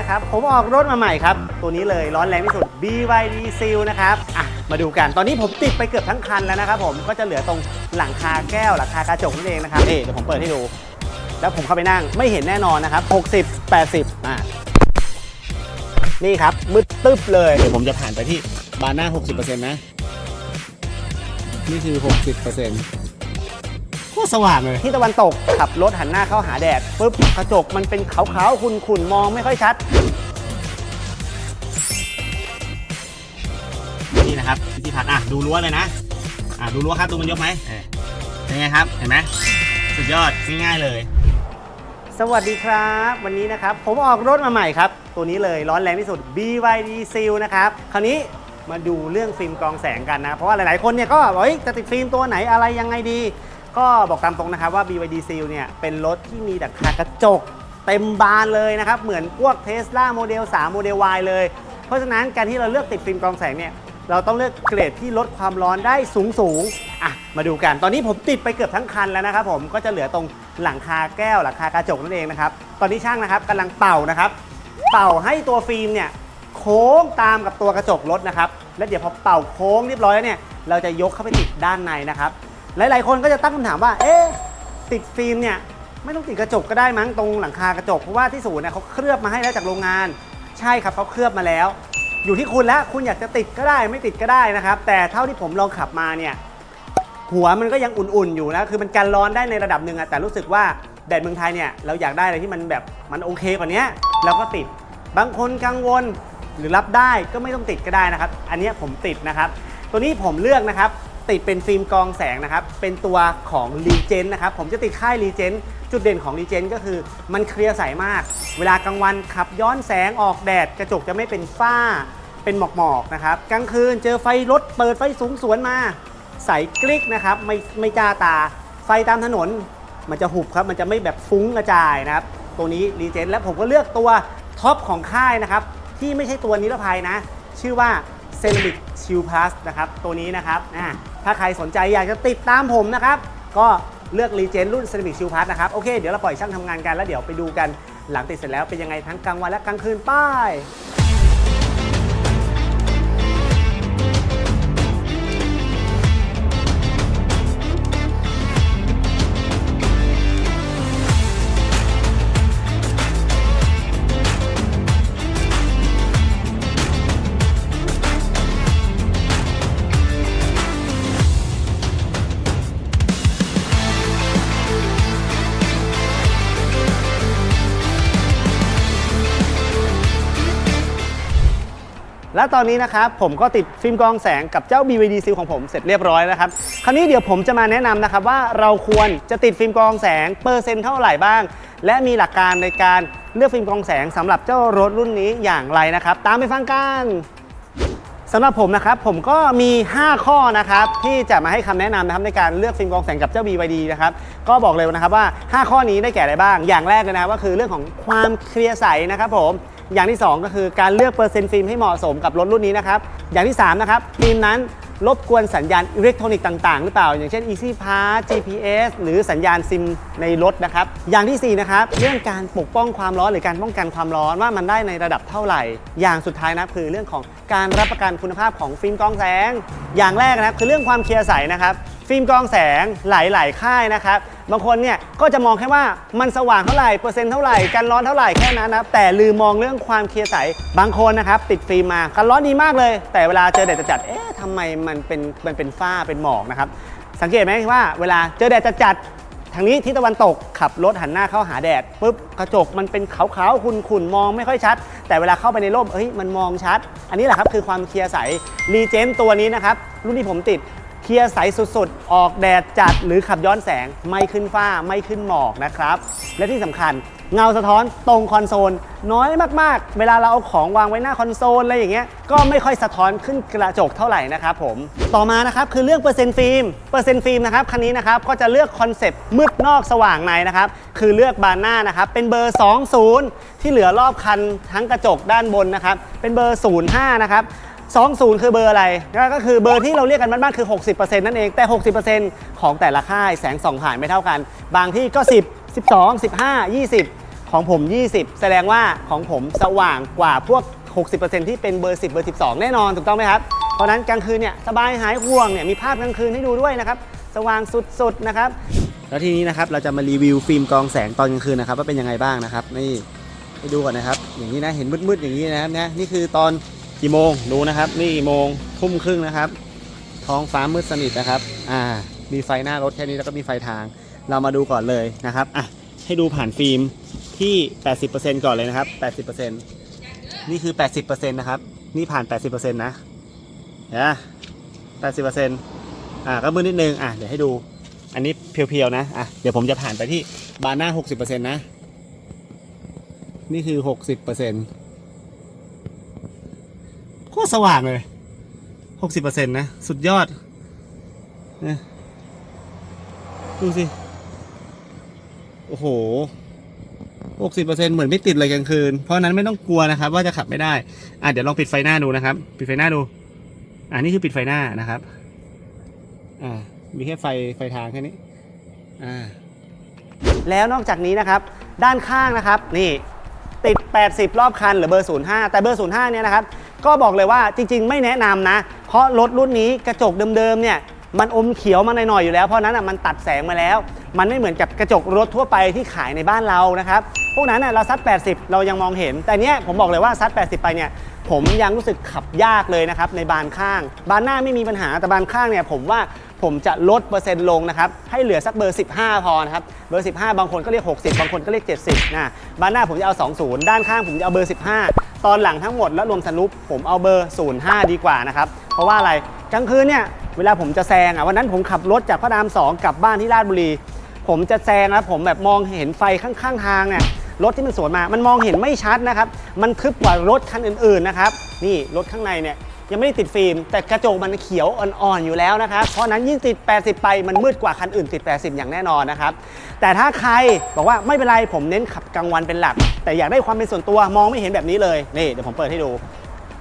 นะครับ ผมออกรถมาใหม่ครับ ตัวนี้เลยร้อนแรงที่สุด BYD Seal นะครับอะมาดูกัน ตอนนี้ผมติดไปเกือบทั้งคันแล้วนะครับผมก็จะเหลือตรงหลังคาแก้วหลังคากระจกนั่นเองนะครับนี่เดี๋ยวผมเปิดให้ดู แล้วผมเข้าไปนั่งไม่เห็นแน่นอนนะครับ 60 80อะนี่ครับมืดตึ๊บเลยเดี๋ยวผมจะผ่านไปที่บานหน้า 60%นะ นี่คือ 60% โคตรสว่างเลย ที่ตะวันตกขับรถหันหน้าเข้าหาแดดปุ๊บกระจกมันเป็นขาวๆขุ่นๆมองไม่ค่อยชัด นี่นะครับพิธีพัฒน์อะดูรั้วเลยนะ อะดูรั้วครับดูมันยกไหมเออเป็นไงครับ เห็นไหมสุดยอดง่ายๆเลย สวัสดีครับ วันนี้นะครับ ผมออกรถมาใหม่ครับ ตัวนี้เลยร้อนแรงที่สุด BYD Seal นะครับ คราวนี้มาดูเรื่องฟิล์มกรองแสงกันนะ เพราะว่าหลายๆคนเนี่ยก็บอกเฮ้ยจะติดฟิล์มตัวไหนอะไรยังไงดี ก็บอกตามตรงนะครับว่า BYD Seal เนี่ยเป็นรถที่มีแต่คากระจกเต็มบานเลยนะครับ เหมือนพวก Tesla โมเดล3โมเดล Y เลย เพราะฉะนั้นการที่เราเลือกติดฟิล์มกรองแสงเนี่ยเราต้องเลือกเกรดที่ลดความร้อนได้สูงสูงอะมาดูกัน ตอนนี้ผมติดไปเกือบทั้งคันแล้วนะครับผมก็จะเหลือตรงหลังคาแก้วหลังคากระจกนั่นเองนะครับตอนนี้ช่างนะครับกำลังเป่านะครับ เป่าให้ตัวฟิล์มเนี่ยโค้งตามกับตัวกระจกรถนะครับ แล้วเดี๋ยวพอเป่าโค้งเรียบร้อยแล้วเนี่ยเราจะยกเข้าไปติดด้านในนะครับ หลาย ๆ คนก็จะตั้งคำถามว่า เอ๊ะติดฟิล์มเนี่ยไม่ต้องติดกระจกก็ได้มั้งตรงหลังคากระจกเพราะว่าที่ศูนย์เนี่ยเขาเคลือบมาให้แล้วจากโรงงาน ใช่ครับเขาเคลือบมาแล้ว อยู่ที่คุณแล้วคุณอยากจะติดก็ได้ไม่ติดก็ได้นะครับ แต่เท่าที่ผมลองขับมาเนี่ยหัวมันก็ยังอุ่นๆอยู่นะคือมันกันร้อนได้ในระดับหนึ่งอะแต่รู้สึกว่าแดดเมืองไทยเนี่ยเราอยากได้อะไรที่มันแบบมันโอเคกว่านี้เราก็ติดบางคนกังวลหรือรับได้ก็ไม่ต้องติดก็ได้นะครับ อันนี้ผมติดนะครับ ตัวนี้ผมเลือกนะครับ ติดเป็นฟิล์มกองแสงนะครับ เป็นตัวของ r e g e n นะครับ ผมจะติดค่าย r e g e n จุดเด่นของ r e g e n ก็คือมันเคลียร์ใสมาก เวลากลางวันขับย้อนแสงออกแดด กระจกจะไม่เป็นฝ้า เป็นหมอกๆนะครับ กลางคืนเจอไฟรถเปิดไฟสูงสวนมา ใสกลิกนะครับ ไม่ไม่จ้าตา ไฟตามถนนมันจะหุบครับ มันจะไม่แบบฟุ้งกระจายนะครับ ตัวนี้รีเจนและผมก็เลือกตัวท็อปของค่ายนะครับ ที่ไม่ใช่ตัวนิรภัยนะ ชื่อว่า Ceramic Shield Plus นะครับ ตัวนี้นะครับอ่า ถ้าใครสนใจอยากจะติดตามผมนะครับ ก็เลือกรีเจนรุ่น Ceramic Shield Plus นะครับ โอเค เดี๋ยวเราปล่อยช่างทำงานกันแล้วเดี๋ยวไปดูกันหลังติดเสร็จแล้วเป็นยังไงทั้งกลางวันและกลางคืนป้าย และตอนนี้นะครับผมก็ติดฟิล์มกรองแสงกับเจ้า BVD Seal ของผมเสร็จเรียบร้อยแล้วครับ คราวนี้เดี๋ยวผมจะมาแนะนำนะครับว่าเราควรจะติดฟิล์มกรองแสงเปอร์เซ็นต์เท่าไหร่บ้าง และมีหลักการในการเลือกฟิล์มกรองแสงสำหรับเจ้ารถรุ่นนี้อย่างไรนะครับ ตามไปฟังกันสำหรับผมนะครับผมก็มี 5 ข้อนะครับที่จะมาให้คำแนะนำนะครับในการเลือกฟิล์มกรองแสงกับเจ้า BYD นะครับก็บอกเลยนะครับว่า 5 ข้อนี้ได้แก่อะไรบ้าง อย่างแรกเลยนะก็คือเรื่องของความเคลียร์ใสนะครับผม อย่างที่ 2 ก็คือการเลือกเปอร์เซ็นต์ฟิล์มให้เหมาะสมกับรถรุ่นนี้นะครับ อย่างที่ 3 นะครับ ฟิล์มนั้นรบกวนสัญญาณอิเล็กทรอนิกส์ต่างๆ หรือเปล่า อย่างเช่น Easy Pass GPS หรือสัญญาณซิมในรถนะครับ อย่างทีสี่ 4 นะครับ เรื่องการปกป้องความร้อนหรือการป้องกันความร้อนว่ามันได้ในระดับเท่าไหร่ อย่างสุดท้ายนะคือเรื่องของการรับประกันคุณภาพของฟิล์มกรองแสง อย่างแรกนะครับคือเรื่องความเคลียร์ใสนะครับ ฟิล์มกรองแสงหลาย ๆ ค่ายนะครับ บางคนเนี่ยก็จะมองแค่ว่ามันสว่างเท่าไหร่เปอร์เซ็นต์เท่าไหร่กันร้อนเท่าไหร่แค่นั้นนะครับแต่ลืมมองเรื่องความเคลียร์ใสบางคนนะครับติดฟิล์มมากันร้อนดีมากเลย แต่เวลาเจอแดดจัดๆเอ๊ะทำไมมันเป็นมันเป็นฝ้าเป็นหมอกนะครับสังเกตไหมว่าเวลาเจอแดดจัดทางนี้ที่ตะวันตกขับรถหันหน้าเข้าหาแดดปุ๊บกระจกมันเป็นขาวๆขุ่นๆมองไม่ค่อยชัด แต่เวลาเข้าไปในร่มเอ้ยมันมองชัด อันนี้แหละครับคือความเคลียร์ใสรีเจนตัวนี้นะครับรุ่นที่ผมติด เคลียร์ใสสุดๆ ออกแดดจัดหรือขับย้อนแสงไม่ขึ้นฝ้าไม่ขึ้นหมอกนะครับ และที่สำคัญเงาสะท้อนตรงคอนโซล น้อยมากๆ เวลาเราเอาของวางไว้หน้าคอนโซลอะไรอย่างเงี้ยก็ไม่ค่อยสะท้อนขึ้นกระจกเท่าไหร่นะครับผมต่อมานะครับคือเรื่องเปอร์เซ็นต์ฟิล์มเปอร์เซ็นต์ฟิล์มนะครับคันนี้นะครับก็จะเลือกคอนเซปต์มืดนอกสว่างในนะครับคือเลือกบานหน้านะครับเป็นเบอร์ 20 ที่เหลือรอบคันทั้งกระจกด้านบนนะครับเป็นเบอร์ 05นะครับ 20 คือเบอร์อะไร ก็คือเบอร์ที่เราเรียกกันบ้านๆคือ 60%นั่นเอง แต่ 60%ของแต่ละค่ายแสงส่องผ่านไม่เท่ากัน บางที่ก็ 10 12 15 20 ของผม 20 แสดงว่าของผมสว่างกว่าพวก 60%ที่เป็นเบอร์ 10 เบอร์ 12 แน่นอนถูกต้องไหมครับ เพราะนั้นกลางคืนเนี่ยสบายหายห่วงเนี่ยมีภาพกลางคืนให้ดูด้วยนะครับ สว่างสุดๆนะครับ แล้วทีนี้นะครับเราจะมารีวิวฟิล์มกรองแสงตอนกลางคืนนะครับว่าเป็นยังไงบ้างนะครับนี่ให้ดูก่อนนะครับ อย่างนี้นะเห็นมืดๆอย่างนี้นะครับนี่ยนี่คือตอน กี่โมงดูนะครับ นี่กี่โมงทุ่มครึ่งนะครับ ท้องฟ้ามืดสนิทนะครับ อ่า มีไฟหน้ารถแค่นี้แล้วก็มีไฟทาง เรามาดูก่อนเลยนะครับอะให้ดูผ่านฟิล์มที่ 80%ก่อนเลยนะครับ 80%นี่คือ 80%นะครับ นี่ผ่าน 80%นะนะ80%อ่าก็มืดนิดนึงอะเดี๋ยวให้ดู อันนี้เพียวๆนะอะเดี๋ยวผมจะผ่านไปที่บานหน้า60%นะ นี่คือ60% โคตรสว่างเลย60%นต์นะ สุดยอดนะดูสิ โอ้โห60%เปอร์เซ็นต์เหมือนไม่ติดเลยกลางคืน เพราะฉะนั้นไม่ต้องกลัวนะครับ ว่าจะขับไม่ได้ อะเดี๋ยวลองปิดไฟหน้าดูนะครับ ปิดไฟหน้าดู อ่านี่คือปิดไฟหน้านะครับ อ่า มีแค่ไฟไฟทางแค่นี้ อ่า แล้วนอกจากนี้นะครับ ด้านข้างนะครับ นี่ติด 80 รอบคันหรือเบอร์ 05 แต่เบอร์ 05 เนี่ยนะครับ ก็บอกเลยว่าจริง ๆ ไม่แนะนำนะ เพราะรถรุ่นนี้กระจกเดิมๆเนี่ยมันอมเขียวมาหน่อยๆอยู่แล้ว เพราะนั้นอะมันตัดแสงมาแล้ว มันไม่เหมือนกับกระจกรถทั่วไปที่ขายในบ้านเรานะครับพวกนั้นอะเราซัด 80 เรายังมองเห็น แต่เนี้ยผมบอกเลยว่าซัด 80 ไปเนี่ยผมยังรู้สึกขับยากเลยนะครับในบานข้าง บานหน้าไม่มีปัญหาแต่บานข้างเนี่ยผมว่าผมจะลดเปอร์เซ็นต์ลงนะครับให้เหลือสักเบอร์ 15 พอนะครับเบอร์ 15 บางคนก็เรียก 60 บางคนก็เรียก 70นะบานหน้าผมจะเอา 20 ด้านข้างผมจะเอาเบอร์ 15 ตอนหลังทั้งหมดแล้วรวมสรุปผมเอาเบอร์ 05 ดีกว่านะครับ เพราะว่าอะไรกลางคืนเนี่ยเวลาผมจะแซงอะวันนั้นผมขับรถจากพระรามสองกลับบ้านที่ราชบุรี ผมจะแซงแล้วผมแบบมองเห็นไฟข้างๆทางเนี่ยรถที่มันสวนมา มันมองเห็นไม่ชัดนะครับ มันทึบกว่ารถคันอื่นๆนะครับ นี่รถข้างในเนี่ย ยังไม่ได้ติดฟิล์มแต่กระจกมันเขียวอ่อนๆอยู่แล้วนะครับ เพราะนั้นยิ่งติด 80 ไปมันมืดกว่าคันอื่นติด 80 อย่างแน่นอนนะครับ แต่ถ้าใครบอกว่าไม่เป็นไรผมเน้นขับกลางวันเป็นหลัก แต่อยากได้ความเป็นส่วนตัวมองไม่เห็นแบบนี้เลยนี่เดี๋ยวผมเปิดให้ดู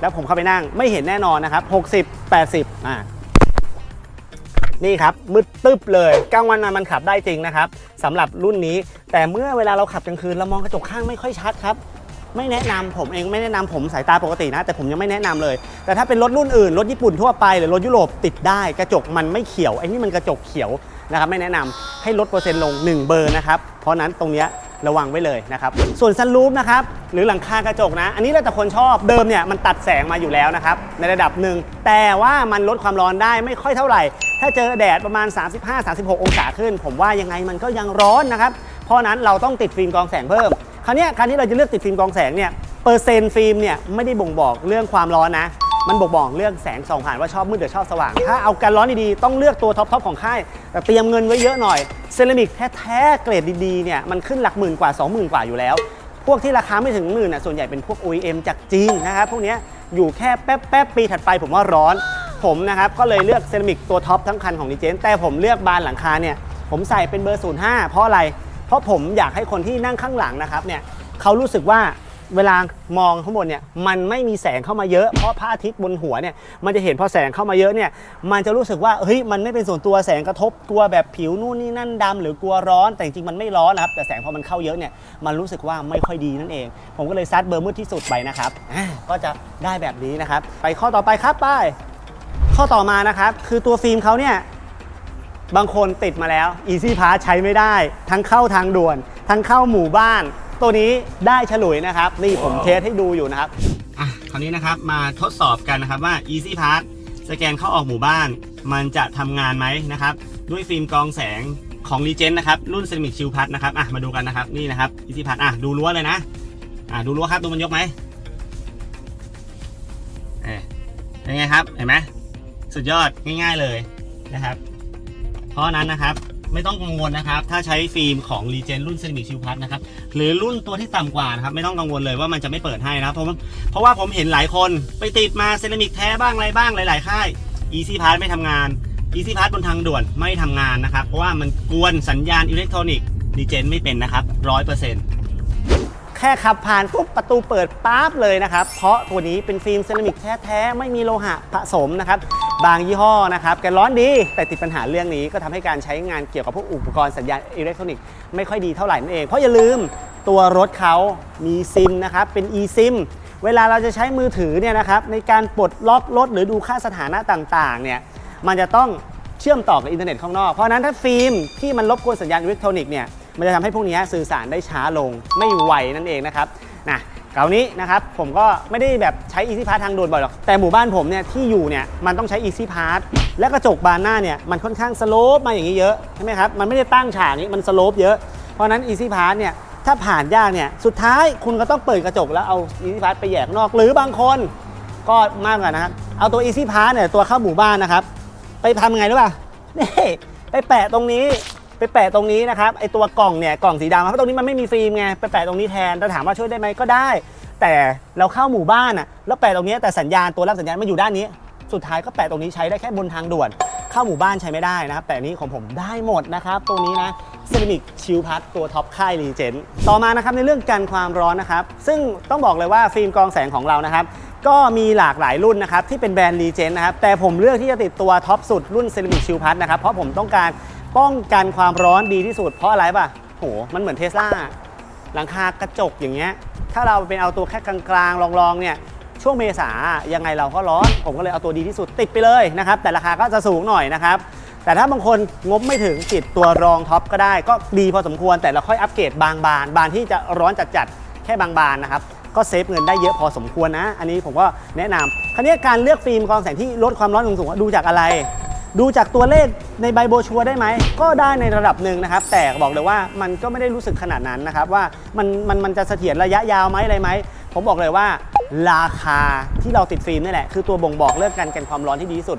แล้วผมเข้าไปนั่งไม่เห็นแน่นอนนะครับ 60 80อ่านี่ครับมืดตึ๊บเลยกลางวันน่ะมันขับได้จริงนะครับสำหรับรุ่นนี้ แต่เมื่อเวลาเราขับกลางคืนเรามองกระจกข้างไม่ค่อยชัดครับ ไม่แนะนำผมเองไม่แนะนำผมสายตาปกตินะ แต่ผมยังไม่แนะนำเลย แต่ถ้าเป็นรถรุ่นอื่น รถญี่ปุ่นทั่วไปหรือรถยุโรปติดได้กระจกมันไม่เขียวไอ้นี่มันกระจกเขียวนะครับไม่แนะนำให้ลดเปอร์เซ็นต์ลง 1 เบอร์นะครับเพราะนั้นตรงเนี้ยระวังไว้เลยนะครับส่วนซันรูฟนะครับหรือหลังคากระจกนะ อันนี้แล้วแต่คนชอบเดิมเนี่ยมันตัดแสงมาอยู่แล้วนะครับในระดับหนึ่งแต่ว่ามันลดความร้อนได้ไม่ค่อยเท่าไหร่ ถ้าเจอแดดประมาณ 35-36 องศาขึ้น ผมว่ายังไงมันก็ยังร้อนนะครับเพราะนั้นเราต้องติดฟิล์มกรองแสงเพิ่ม ราวนี้การที่เราจะเลือกติดฟิล์มกองแสงเนี่ยเปอร์เซ็นต์ฟิล์มเนี่ยไม่ได้บ่งบอกเรื่องความร้อนนะ มันบอกบอกเรื่องแสงส่องผ่านว่าชอบมืดหรือชอบสว่าง ถ้าเอาการร้อนดีๆ ต้องเลือกตัวท็อปๆของค่าย แต่เตรียมเงินไว้เยอะหน่อยเซรามิกแท้ๆเกรดดีๆเนี่ยมันขึ้นหลักหมื่นกว่า 20,000 กว่าอยู่แล้ว พวกที่ราคาไม่ถึงหมื่นน่ะส่วนใหญ่เป็นพวก OEM จากจีนนะครับพวกนี้อยู่แค่แป๊บๆปีถัดไปผมว่าร้อนผมนะครับก็เลยเลือกเซรามิกตัวท็อปทั้งคันของดีเจนแต่ผมเลือกบานหลังคาเนี่ยผมใส่เป็นเบอร์ 05 เพราะอะไร เพราะผมอยากให้คนที่นั่งข้างหลังนะครับเนี่ยเขารู้สึกว่าเวลามองข้างบนเนี่ยมันไม่มีแสงเข้ามาเยอะเพราะพระอาทิตย์บนหัวเนี่ยมันจะเห็นพอแสงเข้ามาเยอะเนี่ยมันจะรู้สึกว่าเฮ้ยมันไม่เป็นส่วนตัวแสงกระทบกลัวแบบผิวนู่นนี่นั่นดำหรือกลัวร้อน แต่จริงๆมันไม่ร้อนนะครับแต่แสงพอมันเข้าเยอะเนี่ยมันรู้สึกว่าไม่ค่อยดีนั่นเอง ผมก็เลยซัดเบอร์มืดที่สุดไปนะครับก็จะได้แบบนี้นะครับ ไปข้อต่อไปครับไปข้อต่อมานะครับคือตัวฟิล์มเขาเนี่ย บางคนติดมาแล้ว Easy Pass ใช้ไม่ได้ ทั้งเข้าทางด่วน ทั้งเข้าหมู่บ้าน ตัวนี้ได้ฉลุยนะครับ นี่ผมเทสให้ดูอยู่นะครับ อะคราวนี้นะครับมาทดสอบกันนะครับว่า Easy Pass สแกนเข้าออกหมู่บ้าน มันจะทำงานไหมนะครับ ด้วยฟิล์มกรองแสงของ Legend นะครับ รุ่น Ceramic Shield Plus นะครับอะมาดูกันนะครับนี่นะครับ Easy Pass อะดูรั้วเลยนะอะดูรั้วครับดูมันยกไหมเอ๊ะเป็นไงครับเห็นไหมสุดยอดง่าย ๆเลยนะครับ เพราะนั้นนะครับไม่ต้องกังวลนะครับ ถ้าใช้ฟิล์มของ r e g e n รุ่น Ceramic Shield Plus นะครับ หรือรุ่นตัวที่ต่ำกว่านะครับ ไม่ต้องกังวลเลยว่ามันจะไม่เปิดให้นะ เพราะว่าเพราะว่าผมเห็นหลายคนไปติดมาเซรามิกแท้บ้างอะไรบ้างหลาย ๆ ค่าย Easy Pass ไม่ทำงาน Easy Pass บนทางด่วนไม่ทำงานนะครับ เพราะว่ามันกวนสัญญาณอิเล็กทรอนิกส์ r e g e n ไม่เป็นนะครับร้อยเปอร์เซ็นต์แค่ขับผ่านปุ๊บประตูเปิดปั๊บเลยนะครับ เพราะตัวนี้เป็นฟิล์มเซรามิกแท้ ๆ ไม่มีโลหะผสมนะครับ บางยี่ห้อนะครับแกร้อนดีแต่ติดปัญหาเรื่องนี้ก็ทำให้การใช้งานเกี่ยวกับพวกอุปกรณ์สัญญาณอิเล็กทรอนิกส์ไม่ค่อยดีเท่าไหร่นั่นเอง เพราะอย่าลืมตัวรถเขามีซิมนะครับเป็น eSIM เวลาเราจะใช้มือถือเนี่ยนะครับในการปลดล็อกรถหรือดูค่าสถานะต่างๆเนี่ยมันจะต้องเชื่อมต่อกับอินเทอร์เน็ตข้างนอก เพราะนั้นถ้าฟิล์มที่มันรบกวนสัญญาณอิเล็กทรอนิกส์เนี่ยมันจะทำให้พวกนี้สื่อสารได้ช้าลงไม่ไวนั่นเองนะครับนะ คราวนี้นะครับผมก็ไม่ได้แบบใช้ Easy Pass ทางด่วนบ่อยหรอก แต่หมู่บ้านผมเนี่ยที่อยู่เนี่ยมันต้องใช้ Easy Pass และกระจกบานหน้าเนี่ยมันค่อนข้างสโลปมาอย่างนี้เยอะใช่ไหมครับมันไม่ได้ตั้งฉากนี้มันสโลปเยอะ เพราะนั้น Easy Pass เนี่ยถ้าผ่านยากเนี่ยสุดท้ายคุณก็ต้องเปิดกระจกแล้วเอา Easy Pass ไปแยกนอก หรือบางคนก็มากกว่านะครับเอาตัว Easy Pass เนี่ยตัวเข้าหมู่บ้านนะครับไปทำยังไงรู้ป่ะนี่ไปแปะตรงนี้ ไปแปะตรงนี้นะครับไอตัวกล่องเนี่ยกล่องสีดำเพราะตรงนี้มันไม่มีฟิล์มไงไปแปะตรงนี้แทนแต่ถามว่าช่วยได้ไหมก็ได้ แต่เราเข้าหมู่บ้านอะแล้วแปะตรงนี้แต่สัญญาณตัวรับสัญญาณมันอยู่ด้านนี้ สุดท้ายก็แปะตรงนี้ใช้ได้แค่บนทางด่วน เข้าหมู่บ้านใช้ไม่ได้นะครับ แต่นี้ของผมได้หมดนะครับตัวนี้นะเซรามิกชิลพัทตัวท็อปค่ายรีเจนต่อมานะครับในเรื่องกันความร้อนนะครับ ซึ่งต้องบอกเลยว่าฟิล์มกรองแสงของเรานะครับก็มีหลากหลายรุ่นนะครับที่เป็นแบรนด์รีเจนนะครับแต่ผมเลือกที่จะติดตัวท็อปสุดรุ่นเซรามิกชิลพัทนะครับเพราะผมต้องการ ป้องกันความร้อนดีที่สุด เพราะอะไรป่ะโหมันเหมือนเทสลาหลังคากระจกอย่างเงี้ย ถ้าเราเป็นเอาตัวแค่กลางๆลองๆเนี่ยช่วงเมษายังไงเราก็ร้อน ผมก็เลยเอาตัวดีที่สุดติดไปเลยนะครับ แต่ราคาก็จะสูงหน่อยนะครับ แต่ถ้าบางคนงบไม่ถึงติดตัวรองท็อปก็ได้ ก็ดีพอสมควร แต่เราค่อยอัปเกรดบางบาน บานที่จะร้อนจัดๆแค่บางบานนะครับ ก็เซฟเงินได้เยอะพอสมควรนะ อันนี้ผมก็แนะนำคราวนี้การเลือกฟิล์มกรองแสงที่ลดความร้อนสูงๆดูจากอะไร ดูจากตัวเลขในใบโบชัวได้ไหม ก็ได้ในระดับหนึ่งนะครับ แต่บอกเลยว่ามันก็ไม่ได้รู้สึกขนาดนั้นนะครับ ว่ามันมันมันจะเสถียรระยะยาวไหมอะไรไหม ผมบอกเลยว่า ราคาที่เราติดฟิล์มนี่แหละ คือตัวบ่งบอกเรื่องการกันความร้อนที่ดีที่สุด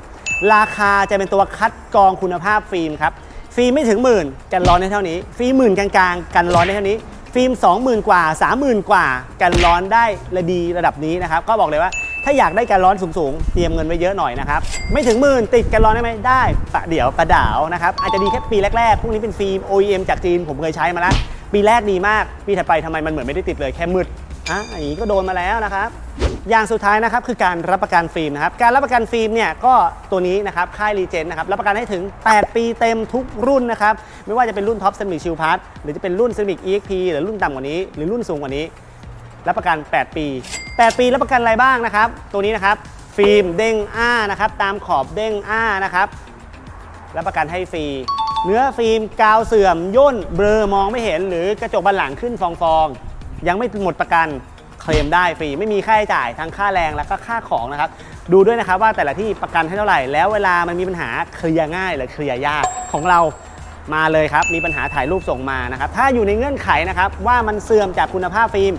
ราคาจะเป็นตัวคัดกรองคุณภาพฟิล์มครับฟิล์มไม่ถึงหมื่นกันร้อนได้เท่านี้ ฟิล์มหมื่นกลางๆ กันร้อนได้เท่านี้ ฟิล์ม 20,000 กว่า 30,000 กว่า กันร้อนได้ระดีระดับนี้นะครับ ก็บอกเลยว่า ถ้าอยากได้กันร้อนสูงๆ เตรียมเงินไว้เยอะหน่อยนะครับ ไม่ถึงหมื่นติดกันร้อนได้ไหมได้ปะเดี๋ยวประดาวนะครับ อาจจะดีแค่ปีแรกๆ พวกนี้เป็นฟิล์ม OEM จากจีนผมเคยใช้มาแล้ว ปีแรกดีมาก ปีถัดไปทำไมมันเหมือนไม่ได้ติดเลยแค่มืดอะอย่างนี้ก็โดนมาแล้วนะครับ อย่างสุดท้ายนะครับคือการรับประกันฟิล์มนะครับ การรับประกันฟิล์มเนี่ยก็ตัวนี้นะครับค่ายรีเจนนะครับรับประกันให้ถึง 8 ปีเต็มทุกรุ่นนะครับ ไม่ว่าจะเป็นรุ่นท็อปเซมิชิลพาร์หรือจะเป็นรุ่นเซมิก EXP หรือรุ่นต่ำกว่านี้ หรือรุ่นสูงกว่านี้ รับประกัน 8 ปี 8 ปีรับประกันอะไรบ้างนะครับ ตัวนี้นะครับ ฟิล์มเด้งอ้านะครับ ตามขอบเด้งอ้านะครับ รับประกันให้ฟรี เนื้อฟิล์มกาวเสื่อมย่นเบลอมองไม่เห็น หรือกระจกบันหลังขึ้นฟองๆ ยังไม่หมดประกันเคลมได้ฟรีไม่มีค่าใช้จ่ายทั้งค่าแรงและก็ค่าของนะครับ ดูด้วยนะครับว่าแต่ละที่ประกันให้เท่าไหร่ แล้วเวลามันมีปัญหาเคลียร์ง่ายหรือเคลียร์ยากของเรามาเลยครับ มีปัญหาถ่ายรูปส่งมานะครับ ถ้าอยู่ในเงื่อนไขนะครับว่ามันเสื่อมจากคุณภาพฟิล์ม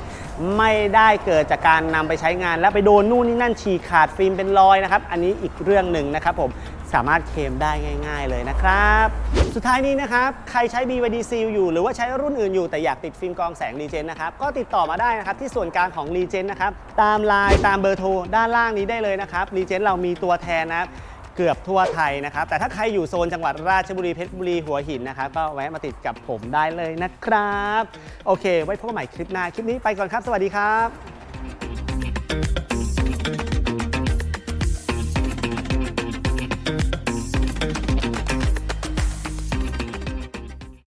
ไม่ได้เกิดจากการนำไปใช้งาน แล้วไปโดนนู่นนี่นั่นฉีกขาดฟิล์มเป็นรอยนะครับ อันนี้อีกเรื่องหนึ่งนะครับผมสามารถเคลมได้ง่าย ๆ เลยนะครับ สุดท้ายนี้นะครับ ใครใช้ BYD Seal อยู่ หรือว่าใช้รุ่นอื่นอยู่แต่อยากติดฟิล์มกองแสงรีเจนนะครับ ก็ติดต่อมาได้นะครับ ที่ส่วนกลางของรีเจนนะครับ ตามไลน์ตามเบอร์โทรด้านล่างนี้ได้เลยนะครับรีเจนเรามีตัวแทนนะครับ เกือบทั่วไทยนะครับ แต่ถ้าใครอยู่โซนจังหวัดราชบุรีเพชรบุรีหัวหินนะครับ ก็แวะมาติดกับผมได้เลยนะครับ โอเค ไว้พบกันใหม่คลิปหน้า คลิปนี้ไปก่อนครับ สวัสดีครับ